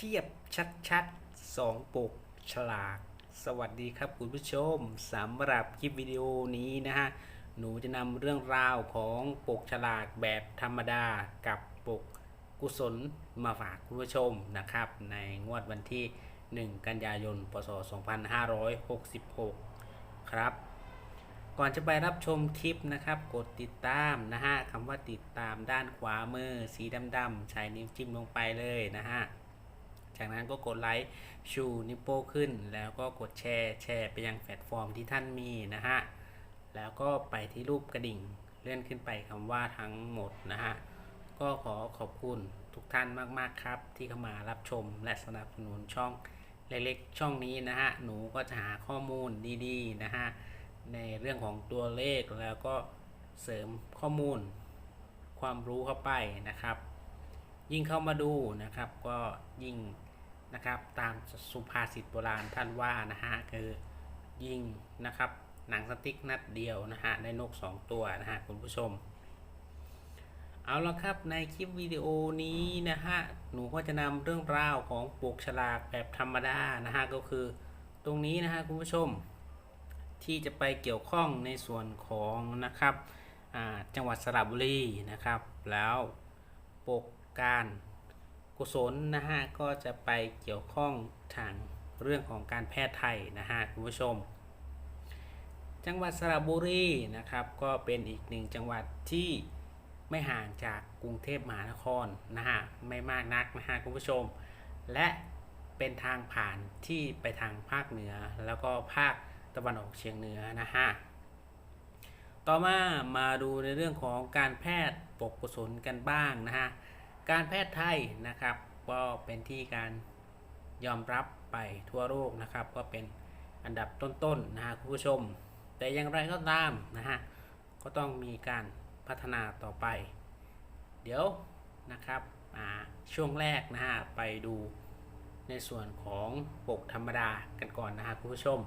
เทียบชัดๆสองปกฉลาก สวัสดีครับคุณผู้ชมสำหรับคลิปวิดีโอนี้นะฮะ หนูจะนำเรื่องราวของปกฉลากแบบธรรมดากับปกกุศลมาฝากคุณผู้ชมนะครับ ในงวดวันที่ 1 กันยายน พศ 2566 ครับ ก่อนจะไปรับชมคลิปนะครับ กดติดตามนะฮะคำว่าติดตามด้านขวามือสีดำๆใช้นิ้วจิ้มลงไปเลยนะฮะ จากนั้นก็กดไลค์ชูนิ้วโป้งขึ้น แล้วก็กดแชร์แชร์ไปยังแพลตฟอร์มที่ท่านมีนะฮะ แล้วก็ไปที่รูปกระดิ่งเลื่อนขึ้นไปคำว่าทั้งหมดนะฮะ ก็ขอขอบคุณทุกท่านมาก ๆ ครับ ที่เข้ามารับชมและสนับสนุนช่องเล็กๆช่องนี้นะฮะ หนูก็จะหาข้อมูลดีๆนะฮะ ในเรื่องของตัวเลขแล้วก็เสริมข้อมูล ความรู้เข้าไปนะครับ ยิ่งเข้ามาดูนะครับก็ยิ่ง นะครับ ตามสุภาษิตโบราณท่านว่านะฮะคือยิงนะครับ หนังสติ๊กนัดเดียวนะฮะได้นก 2 ตัวนะฮะคุณผู้ชม เอาละครับในคลิปวิดีโอนี้นะฮะหนูก็จะนำเรื่องราวของปกฉลากแบบธรรมดานะฮะก็คือตรงนี้นะฮะคุณผู้ชม ที่จะไปเกี่ยวข้องในส่วนของนะครับจังหวัดสระบุรีนะครับ แล้วปกการ กุศลนะฮะก็จะไปเกี่ยวข้องทางเรื่องของการแพทย์ไทยนะฮะคุณผู้ชม จังหวัดสระบุรีนะครับก็เป็นอีกหนึ่งจังหวัดที่ไม่ห่างจากกรุงเทพมหานครนะฮะไม่มากนักนะฮะคุณผู้ชม และเป็นทางผ่านที่ไปทางภาคเหนือ แล้วก็ภาคตะวันออกเฉียงเหนือนะฮะต่อมามาดูในเรื่องของการแพทย์ปกกุศลกันบ้างนะฮะ การแพทย์ไทยนะครับก็เป็นที่การยอมรับไปทั่วโลกนะครับ ก็เป็นอันดับต้นๆนะฮะคุณผู้ชม แต่อย่างไรก็ตามนะฮะก็ต้องมีการพัฒนาต่อไป เดี๋ยวนะครับช่วงแรกนะฮะไปดูในส่วนของปกธรรมดากันก่อนนะฮะคุณผู้ชม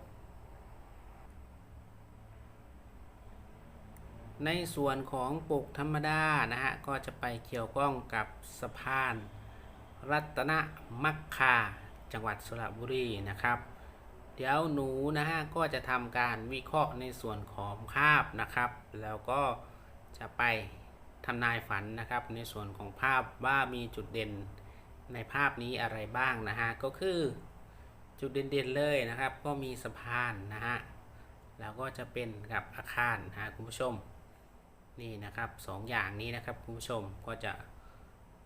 ในส่วนของปกธรรมดานะฮะก็จะไปเกี่ยวข้องกับสะพาน รัตนมัคคาจังหวัดสระบุรีนะครับ เดี๋ยวหนูนะฮะก็จะทำการวิเคราะห์ในส่วนของภาพนะครับ แล้วก็จะไปทำนายฝันนะครับ ในส่วนของภาพว่ามีจุดเด่นในภาพนี้อะไรบ้างนะฮะก็คือจุดเด่นๆเลยนะครับ ก็มีสะพานนะฮะแล้วก็จะเป็นกับอาคารนะคุณผู้ชม นี่นะครับสองอย่างนี้นะครับคุณผู้ชมก็จะ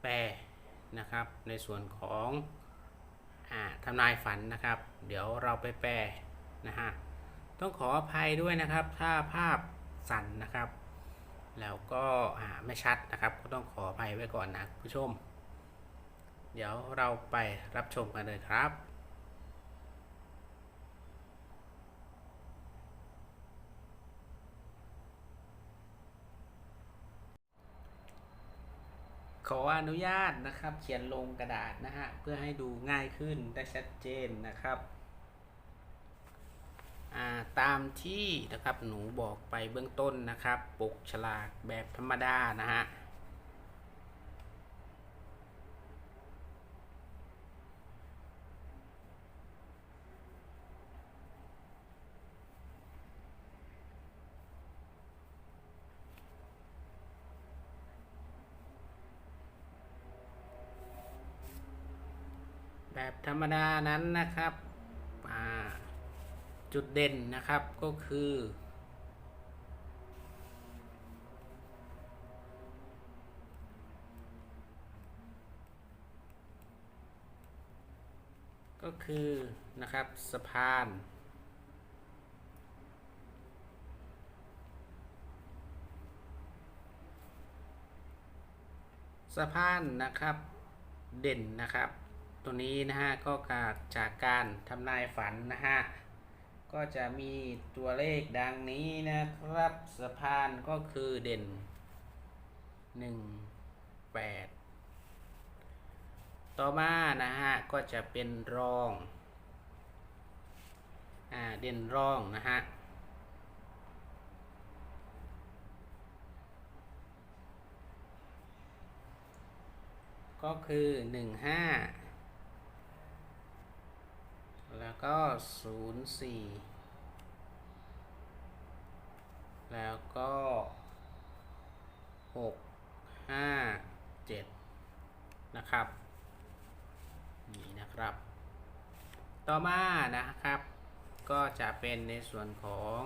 แปลนะครับในส่วนของอทำนายฝันนะครับ เดี๋ยวเราไปแปลนะฮะต้องขออภัยด้วยนะครับ ถ้าภาพสั่นนะครับ แล้วก็ไม่ชัดนะครับ ก็ต้องขออภัยไว้ก่อนนะคุณผู้ชม เดี๋ยวเราไปรับชมกันเลยครับ ขออนุญาตนะครับ เขียนลงกระดาษนะฮะ เพื่อให้ดูง่ายขึ้นได้ชัดเจนนะครับาตามที่นะครับหนูบอกไปเบื้องต้นนะครับ ปกฉลากแบบธรรมดานะฮะ รรมดานั้นนะครับจุดเด่นนะครับก็คือ ก็คือนะครับสะพานสะพานนะครับเด่นนะครับ ตัวนี้นะฮะก็กาจากการทำนายฝันนะฮะก็จะมีตัวเลขดังนี้นะครับสะพานก็คือเด่นหนึ่งแปดต่อมานะฮะก็จะเป็นรองอ่าเด่นรองนะฮะก็คือหนึ่งห้า แล้วก็ศูนย์สี่แล้วก็หกห้าเจ็ดนะครับ นี่นะครับ ต่อมานะครับ ก็จะเป็นในส่วนของ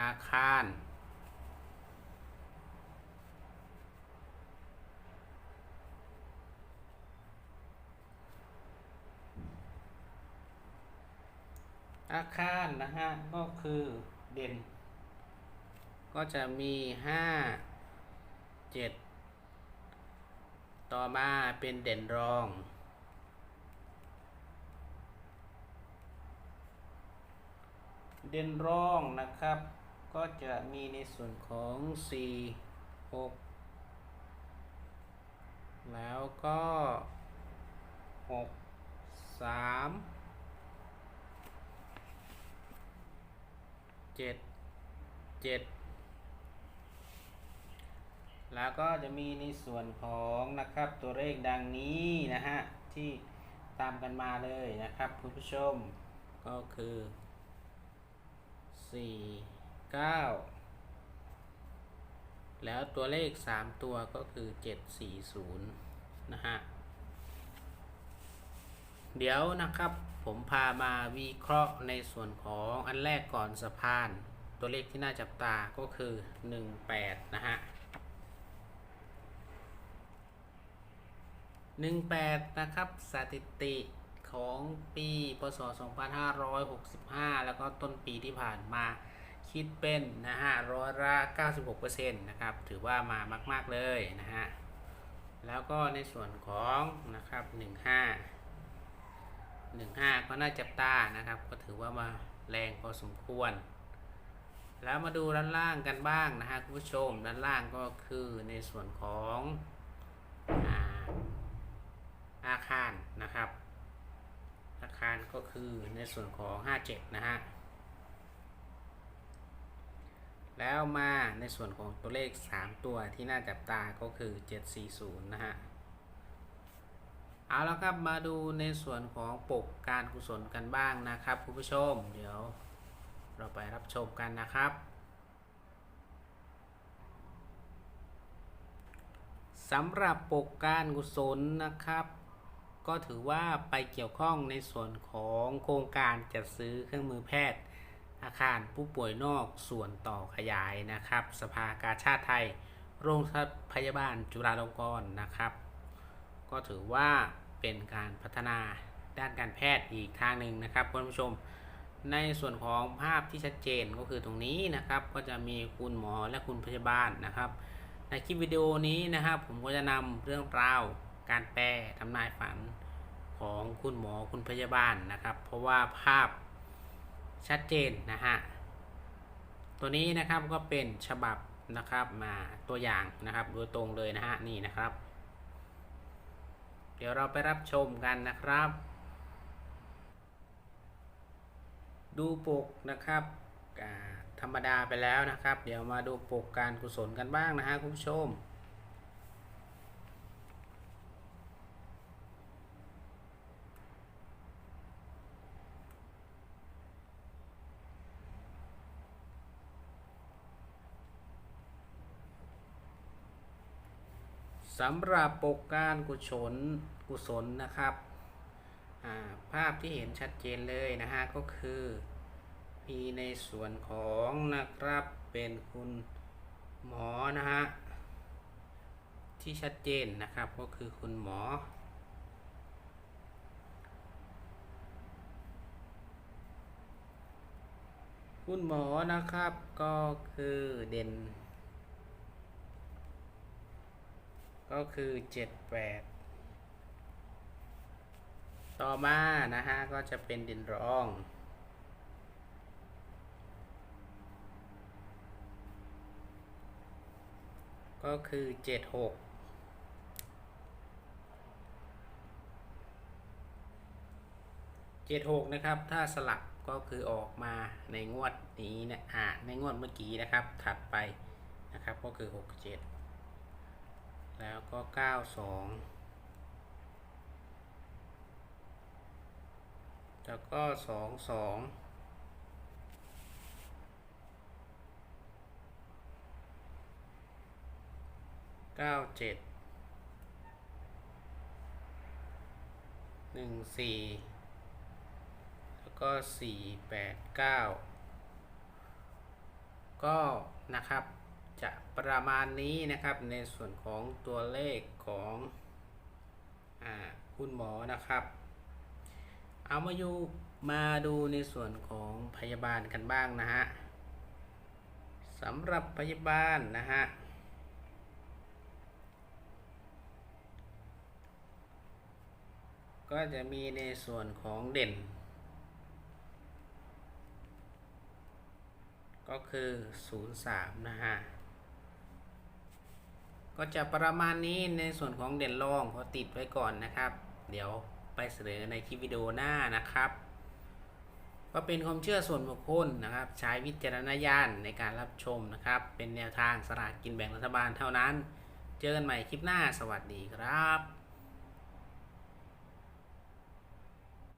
อาคาร อาคารนะฮะก็คือเด่น ก็จะมีห้าเจ็ดต่อมาเป็นเด่นรองเด่นรองนะครับ ก็จะมีในส่วนของ 4 6 แล้วก็ 6 3 7 7แล้วก็จะมีในส่วนของนะครับตัวเลขดังนี้นะฮะ ที่ตามกันมาเลยนะครับคุณผู้ชมก็คือสี่เก้าแล้วตัวเลขสามตัวก็คือเจ็ดสี่ศูนย์นะฮะ เดี๋ยวนะครับ ผมพามาวิเคราะห์ในส่วนของอันแรกก่อนสะพาน ตัวเลขที่น่าจับตาก็คือ 18 นะฮะ 18 นะครับสถิติของปีพศ 2565 แล้วก็ต้นปีที่ผ่านมาคิดเป็นนะฮะร้อยละ96%นะครับ ถือว่ามามาก ๆ เลยนะฮะ แล้วก็ในส่วนของนะครับ 15 15 ก็น่าจับตานะครับ ก็ถือว่ามาแรงพอสมควร แล้วมาดูด้านล่างกันบ้างนะฮะคุณผู้ชมด้านล่างก็คือในส่วนของอาอาคารนะครับ อาคารก็คือในส่วนของ 57 นะฮะแล้วมาในส่วนของตัวเลข 3 ตัวที่น่าจับตาก็คือ 740 นะฮะ เอาล้วครับมาดูในส่วนของปกการกุศลกันบ้างนะครับคุณผู้ชม เดี๋ยวเราไปรับชมกันนะครับสำหรับปกการกุศลนะครับ ก็ถือว่าไปเกี่ยวข้องในส่วนของโครงการจัดซื้อเครื่องมือแพทย์ อาคารผู้ป่วยนอกส่วนต่อขยายนะครับ สภากาชาติไทย โรงพยาบาลจุฬาลงกรณ์นะครับ ก็ถือว่า เป็นการพัฒนาด้านการแพทย์อีกทางหนึ่งนะครับคุณผู้ชม ในส่วนของภาพที่ชัดเจนก็คือตรงนี้นะครับ ก็จะมีคุณหมอและคุณพยาบาลนะครับ ในคลิปวิดีโอนี้นะครับ ผมก็จะนำเรื่องราวการแปลทำนายฝันของคุณหมอคุณพยาบาลนะครับ เพราะว่าภาพชัดเจนนะฮะตัวนี้นะครับก็เป็นฉบับนะครับมาตัวอย่างนะครับโดยตรงเลยนะฮะนี่นะครับ เดี๋ยวเราไปรับชมกันนะครับ ดูปกนะครับธรรมดาไปแล้วนะครับ เดี๋ยวมาดูปกการกุศลกันบ้างนะฮะคุณผู้ชม สำหรับปกการกุศลกุศลนะครับาภาพที่เห็นชัดเจนเลยนะฮะก็คือมีในส่วนของนะครับเป็นคุณหมอนะฮะที่ชัดเจนนะครับก็คือคุณหมอ คุณหมอนะครับก็คือเด่น ก็คือ 78 ต่อมานะฮะ ก็จะเป็นดินรอง ก็คือ 76 76นะครับ ถ้าสลับก็คือออกมาในงวดนี้นะอ่าในงวดเมื่อกี้นะครับ ถัดไปนะครับ ก็คือ67 แล้วก็ 92 แล้วก็สองสองเก้าเจ็ดหนึ่งสี่แล้วก็สี่แปดเก้าก็นะครับ จะประมาณนี้นะครับในส่วนของตัวเลขของอคุณหมอนะครับ เอามาอยู่มาดูในส่วนของพยาบาลกันบ้างนะฮะสำหรับพยาบาลนะฮะก็จะมีในส่วนของเด่น ก็คือ 03 นะฮะ ก็จะประมาณนี้ในส่วนของเด่นรองขอติดไว้ก่อนนะครับ เดี๋ยวไปเสนอในคลิปวิดีโอหน้านะครับ ก็เป็นความเชื่อส่วนบุคคลนะครับ ใช้วิจารณญาณในการรับชมนะครับ เป็นแนวทางสลากกินแบ่งรัฐบาลเท่านั้น เจอกันใหม่คลิปหน้าสวัสดีครับ